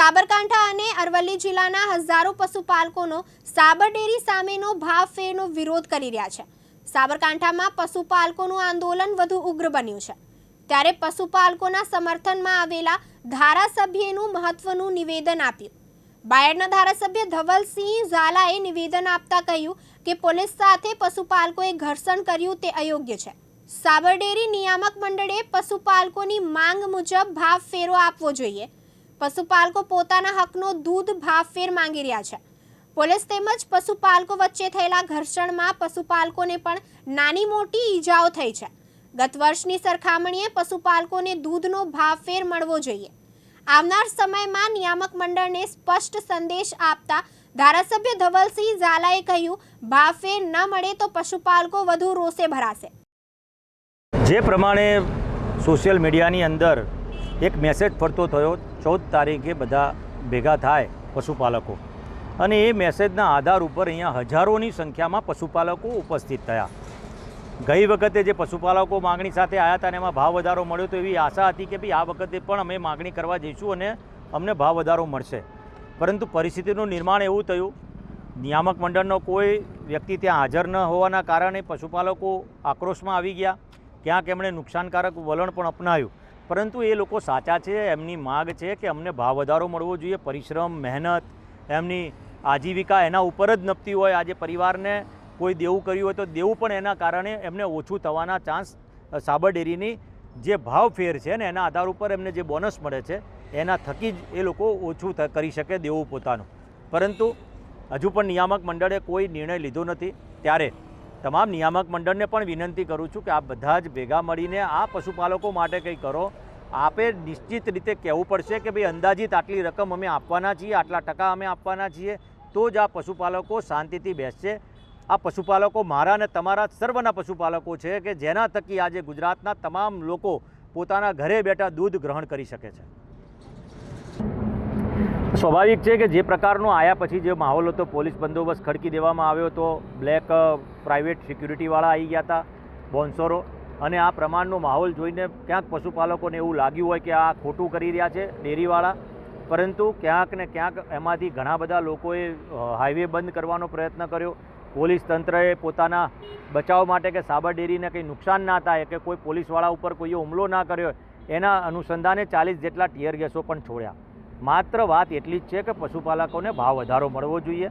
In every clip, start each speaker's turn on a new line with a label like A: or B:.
A: સાબરકાંઠા અને અરવલ્લી જિલ્લાના હજારો પશુપાલકોનો સાબર ડેરી સામેનો ભાવ ફેરનો વિરોધ કરી રહ્યા છે. સાબરકાંઠામાં પશુપાલકોનું આંદોલન વધુ ઉગ્ર બન્યું છે. ત્યારે પશુપાલકોના સમર્થનમાં આવેલા ધારાસભ્યનું મહત્વનું નિવેદન આપ્યું. બાયડના ધારાસભ્ય ધવલસિંહ ઝાલાએ નિવેદન આપતા કહ્યું કે પોલીસ સાથે પશુપાલકોએ ઘર્ષણ કર્યું તે અયોગ્ય છે. સાબરડેરી નિયામક મંડળે પશુપાલકોની માંગ મુજબ ભાવ ફેરો આપવો જોઈએ. પશુપાલકો પોતાના હકનો દૂધ ભાવફેર માંગી રહ્યા છે. પોલીસ તેમજ પશુપાલકો વચ્ચે થયેલા ઘર્ષણમાં પશુપાલકોને પણ નાની મોટી ઈજાઓ થઈ છે. ગત વર્ષની સરખામણીએ પશુપાલકોને દૂધનો ભાવફેર મળવો જોઈએ. આવનાર સમયમાં નિયામક મંડળને સ્પષ્ટ સંદેશ આપતા ધારાસભ્ય ધવલસિંહ ઝાલાએ કહ્યું, ભાવફેર ન મળે તો પશુપાલકો વધુ રોષે ભરાશે.
B: જે પ્રમાણે સોશિયલ મીડિયાની અંદર એક મેસેજ ફરતો થયો, ચૌદ તારીખે બધા ભેગા થાય પશુપાલકો. અને એ મેસેજના આધાર ઉપર અહીંયા હજારોની સંખ્યામાં પશુપાલકો ઉપસ્થિત થયા. ગઈ વખતે જે પશુપાલકો માગણી સાથે આવ્યા હતા અને એમાં ભાવ વધારો મળ્યો તો એવી આશા હતી કે ભાઈ આ વખતે પણ અમે માગણી કરવા જઈશું અને અમને ભાવ વધારો મળશે. પરંતુ પરિસ્થિતિનું નિર્માણ એવું થયું, નિયામક મંડળનો કોઈ વ્યક્તિ ત્યાં હાજર ન હોવાના કારણે પશુપાલકો આક્રોશમાં આવી ગયા. ક્યાંક એમણે નુકસાનકારક વલણ પણ અપનાવ્યું. પરંતુ એ લોકો સાચા છે, એમની માગ છે કે અમને ભાવ વધારો મળવો જોઈએ, પરિશ્રમ, મહેનત, એમની આજીવિકા એના ઉપર જ નપતી હોય. આજે પરિવારને કોઈ દેવું કર્યું હોય તો દેવું પણ એના કારણે એમને ઓછું થવાના ચાન્સ સાબર ડેરીની જે ભાવ ફેર છે ને એના આધાર ઉપર એમને જે બોનસ મળે છે, એના થકી જ એ લોકો ઓછું કરી શકે દેવું પોતાનું. પરંતુ હજુ પણ નિયામક મંડળે કોઈ નિર્ણય લીધો નથી. ત્યારે તમામ નિયામક મંડળને પણ વિનંતી કરું છું કે આ બધા જ ભેગા મળીને આ પશુપાલકો માટે કંઈ કરો. આપે નિશ્ચિત રીતે કહેવું પડશે કે ભાઈ અંદાજિત આટલી રકમ અમે આપવાના છીએ, આટલા ટકા અમે આપવાના છીએ, તો જ આ પશુપાલકો શાંતિથી બેસશે. આ પશુપાલકો મારા અને તમારા સર્વના પશુપાલકો છે કે જેના થકી આજે ગુજરાતના તમામ લોકો પોતાના ઘરે બેઠા દૂધ ગ્રહણ કરી શકે છે. સ્વાભાવિક છે કે જે પ્રકારનો આયા પછી જે માહોલ હતો, પોલીસ બંદોબસ્ત ખડકી દેવામાં આવ્યો હતો બ્લેક પ્રાઇવેટ સિક્યુરિટીવાળા આવી ગયા હતા બોન્સરો. અને આ પ્રમાણનો માહોલ જોઈને ક્યાંક પશુપાલકોને એવું લાગ્યું હોય કે આ ખોટું કરી રહ્યા છે ડેરીવાળા. પરંતુ ક્યાંક ને ક્યાંક એમાંથી ઘણા બધા લોકોએ હાઈવે બંધ કરવાનો પ્રયત્ન કર્યો. પોલીસ તંત્રએ પોતાના બચાવ માટે કે સાબર ડેરીને કંઈ નુકસાન ના થાય કે કોઈ પોલીસવાળા ઉપર કોઈએ હુમલો ના કર્યો એના અનુસંધાને ચાલીસ જેટલા ટીયર ગેસો પણ છોડ્યા. માત્ર વાત એટલી જ છે કે પશુપાલકોને ભાવ વધારો મળવો જોઈએ.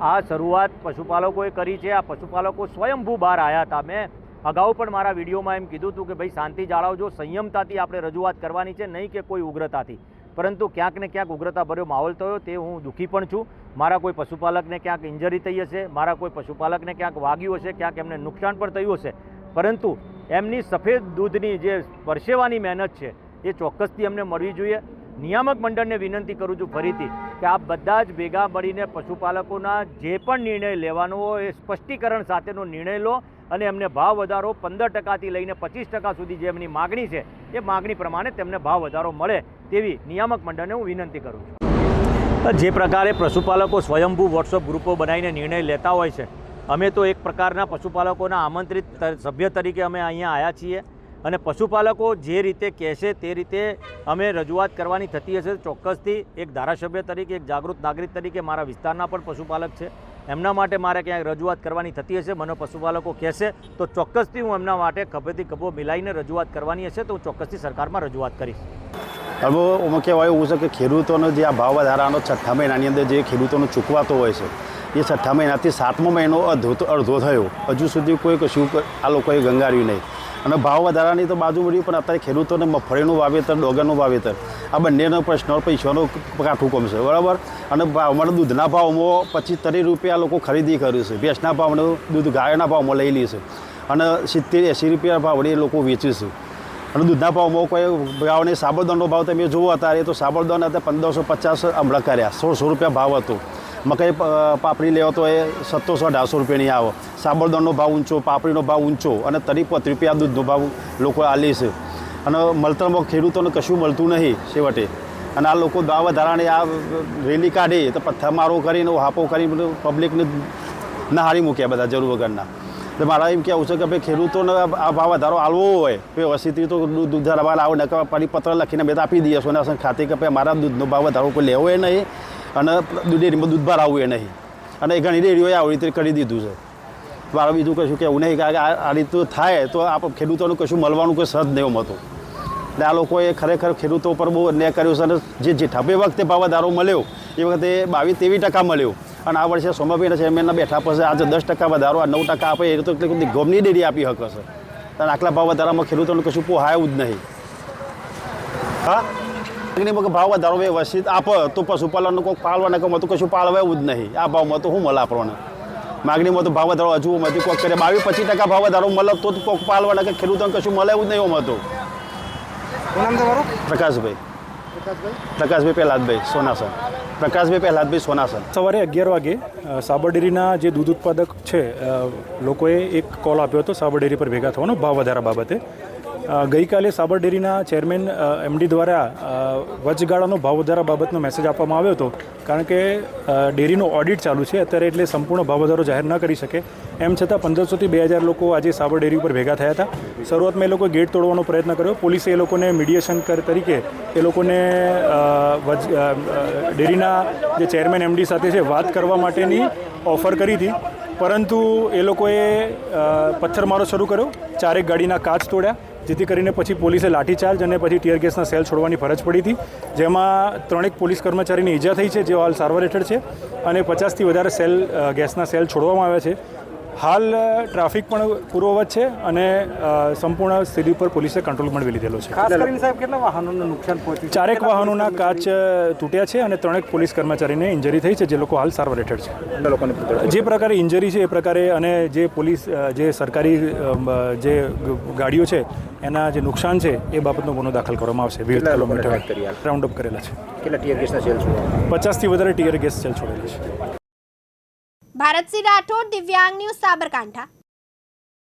B: આ શરૂઆત પશુપાલકોએ કરી છે. આ પશુપાલકો સ્વયંભૂ બહાર આવ્યા હતા. મેં અગાઉ પણ મારા વિડીયોમાં એમ કીધું હતું કે ભાઈ, શાંતિ જાળવજો. સંયમતાથી આપણે રજૂઆત કરવાની છે, નહીં કે કોઈ ઉગ્રતાથી. પરંતુ ક્યાંક ને ક્યાંક ઉગ્રતા ભર્યો માહોલ થયો, તે હું દુઃખી પણ છું. મારા કોઈ પશુપાલકને ક્યાંક ઇન્જરી થઈ હશે, મારા કોઈ પશુપાલકને ક્યાંક વાગ્યું હશે, ક્યાંક એમને નુકસાન પણ થયું હશે. પરંતુ એમની સફેદ દૂધની જે પરસેવાની મહેનત છે, એ ચોક્કસથી એમને મળવી જોઈએ. નિયામક મંડળને વિનંતી કરું છું ફરીથી કે આપ બધા જ ભેગા મળીને પશુપાલકોના જે પણ નિર્ણય લેવાનો હોય એ સ્પષ્ટીકરણ સાથેનો નિર્ણય લો અને એમને ભાવ વધારો પંદર ટકાથી લઈને પચીસ ટકા સુધી જે એમની માગણી છે, એ માગણી પ્રમાણે તેમને ભાવ વધારો મળે તેવી નિયામક મંડળને હું વિનંતી કરું છું. જે પ્રકારે પશુપાલકો સ્વયંભૂ વોટ્સઅપ ગ્રુપો બનાવીને નિર્ણય લેતા હોય છે, અમે તો એક પ્રકારના પશુપાલકોના આમંત્રિત સભ્ય તરીકે અમે અહીંયા આવ્યા છીએ. અને પશુપાલકો જે રીતે કહેશે તે રીતે અમે રજૂઆત કરવાની થતી હશે. ચોક્કસથી એક ધારાસભ્ય તરીકે, એક જાગૃત નાગરિક તરીકે મારા વિસ્તારના પણ પશુપાલક છે. એમના માટે મારે ક્યાંક રજૂઆત કરવાની થતી હશે. મને પશુપાલકો કહેશે તો ચોક્કસથી હું એમના માટે ખભેથી ખભો મિલાઈને રજૂઆત કરવાની હશે તો હું ચોક્કસથી સરકારમાં રજૂઆત કરીશ.
C: હવે એમાં કહેવાય એવું છે કે ખેડૂતોનો જે આ ભાવ વધારાનો છઠ્ઠા મહિનાની અંદર જે ખેડૂતોનો ચૂકવાતો હોય છે, એ છઠ્ઠા મહિનાથી સાતમો મહિનો અડધો અડધો થયો. હજુ સુધી કોઈ કશું આ લોકોએ ગંગાર્યું નહીં. અને ભાવ વધારાની તો બાજુ મળ્યું પણ અત્યારે ખેડૂતોને મગફળીનું વાવેતર, ડોગરનું વાવેતર, આ બંનેનો પ્રશ્ન પૈસાનો કાઠું કમશે બરાબર? અને અમારા દૂધના ભાવમાં પચીસ ત્રીસ રૂપિયા લોકો ખરીદી કર્યું છે, ભેંસના ભાવનું દૂધ ગાયના ભાવમાં લઈ લે છે, અને સિત્તેર, એંસી રૂપિયા ભાવડે એ લોકો વેચે છે. અને દૂધના ભાવમાં કોઈ ભાવને સાબરદાણનો ભાવ તમે જુઓ અત્યારે, તો સાબરદોણ અત્યારે પંદરસો પચાસ હમણાં કર્યા, સોળસો રૂપિયા ભાવ હતો. મકાઈ પાપડી લેવો તો એ સત્તરસો અઢારસો રૂપિયાની આવે. સાબરદાણનો ભાવ ઊંચો, પાપડીનો ભાવ ઊંચો અને તરી પોત્રીસ રૂપિયા દૂધનો ભાવ લોકો આ લે છે. અને મળતરમાં ખેડૂતોને કશું મળતું નહીં છેવટે. અને આ લોકો ભાવ વધારાને આ રેલી કાઢે તો પથ્થરમારો કરીને હાપો કરીને બધું પબ્લિકને નહારી મૂક્યા બધા જરૂર વગરના. એટલે મારા એમ કહેવું છે કે ભાઈ ખેડૂતોને આ ભાવ વધારો આલવો હોય વ્યવસ્થિત તો દૂધ દૂધ ધરાવવા આવો નકર પરિપત્ર લખીને બે આપી દઈએ. સોના ખાતે કે ભાઈ મારા દૂધનો ભાવ વધારો કોઈ લેવો નહીં. અને ડેરીમાં દૂધ ભરાવવું એ નહીં. અને એ ઘણી ડેરીઓએ આવી રીતે કરી દીધું છે. મારે બીજું કશું કહેવું નહીં કારણ કે આ રીતનું થાય તો આપ ખેડૂતોનું કશું મળવાનું કોઈ સદ નહીં હતું. એટલે આ લોકોએ ખરેખર ખેડૂતો પર બહુ અન્યાય કર્યો છે અને જે જે ઠપે વખતે ભાવાધારો મળ્યો, એ વખતે બાવીસ ત્રેવીસ ટકા મળ્યો. અને આ વર્ષે સોમાભાઈના ચેરમેનના બેઠા પછી આજે દસ ટકા વધારો, આ નવ ટકા આપે, એ તો ગમની ડેરી આપી હક છે. અને આટલા ભાવ વધારામાં ખેડૂતોને કશું પોહાયું જ નહીં. હા? અગ્નિમાં ભાવ વધારો વ્યવસ્થિત આપે. તો પશુપાલનનું કોઈ પાલવાના કમાં તો કશું પાળવાયું જ નહીં. આ ભાવમાં તો શું મળે આપણને માગણીમાં તો ભાવ વધારો હજુ એમાંથી કોઈક કરે. બાવીસ પચીસ ટકા ભાવ વધારો મળે તો જ કોઈક પાલવાના કે ખેડૂતોને કશું મળે એવું જ નહીં એમાં તો
D: શું નામ તમારું?
C: પ્રકાશભાઈ. પ્રકાશભાઈ? પ્રહલાદભાઈ સોનાસર પ્રકાશભાઈ પ્રહલાદભાઈ સોનાસર
E: સવારે અગિયાર વાગે સાબરડેરીના જે દૂધ ઉત્પાદક છે લોકોએ એક કોલ આપ્યો હતો સાબરડેરી પર ભેગા થવાનો ભાવ વધારા બાબતે. ગઈકાલે સાબર ડેરીના ચેરમેન એમડી દ્વારા વચગાળાનો ભાવ વધારા બાબતનો મેસેજ આપવામાં આવ્યો હતો. કારણ કે ડેરીનો ઓડિટ ચાલુ છે, અત્યારે એટલે સંપૂર્ણ ભાવ વધારો જાહેર ન કરી શકે. એમ છતાં પંદરસોથી બે હજાર લોકો આજે સાબર ડેરી ઉપર ભેગા થયા હતા. શરૂઆતમાં એ લોકોએ ગેટ તોડવાનો પ્રયત્ન કર્યો. પોલીસે એ લોકોને મીડિયેશન તરીકે, એ લોકોને ડેરીના જે ચેરમેન, એમડી સાથે છે વાત કરવા માટેની ઓફર કરી હતી. પરંતુ એ લોકોએ પથ્થરમારો શરૂ કર્યો. ચારેક ગાડીના કાચ તોડ્યા. જેથી કરીને પછી પોલીસે લાઠીચાર્જ અને પછી ટીયર ગેસના સેલ છોડવાની ફરજ પડી હતી જેમાં ત્રણેક પોલીસ કર્મચારીની ઈજા થઈ છે જે હાલ સારવાર હેઠળ છે અને પચાસથી વધારે સેલ ગેસના સેલ છોડવામાં આવ્યા છે. હાલ ટ્રાફિક પણ પૂર્વવત છે અને સંપૂર્ણ સ્થિતિ પર પોલીસે કંટ્રોલ મેળવી લીધેલો છે.
D: ખાસ કરીને સાહેબ કેટલા વાહનોને નુકસાન પહોંચ્યું
E: ચારેક વાહનોના કાચ તૂટ્યા છે અને ત્રણેક પોલીસ કર્મચારીને ઇન્જરી થઈ છે જે લોકો હાલ સારવાર હેઠળ છે? જે પ્રકારે ઇન્જરી છે એ પ્રકારે અને જે પોલીસ જે સરકારી જે ગાડીઓ છે એના જે નુકસાન છે એ બાબતનો ગુનો દાખલ કરવામાં આવશે.
D: વીસ
E: કિલોમીટર? રાઉન્ડ અપ કરેલા છે.
D: કેટલા ટીયર ગેસના સેલ છોડેલા
E: પચાસથી વધારે ટીયર ગેસ સેલ છોડેલા છે.
A: ભારતસિંહ રાઠોડ દિવ્યાંગ ન્યૂઝ સાબરકાંઠા.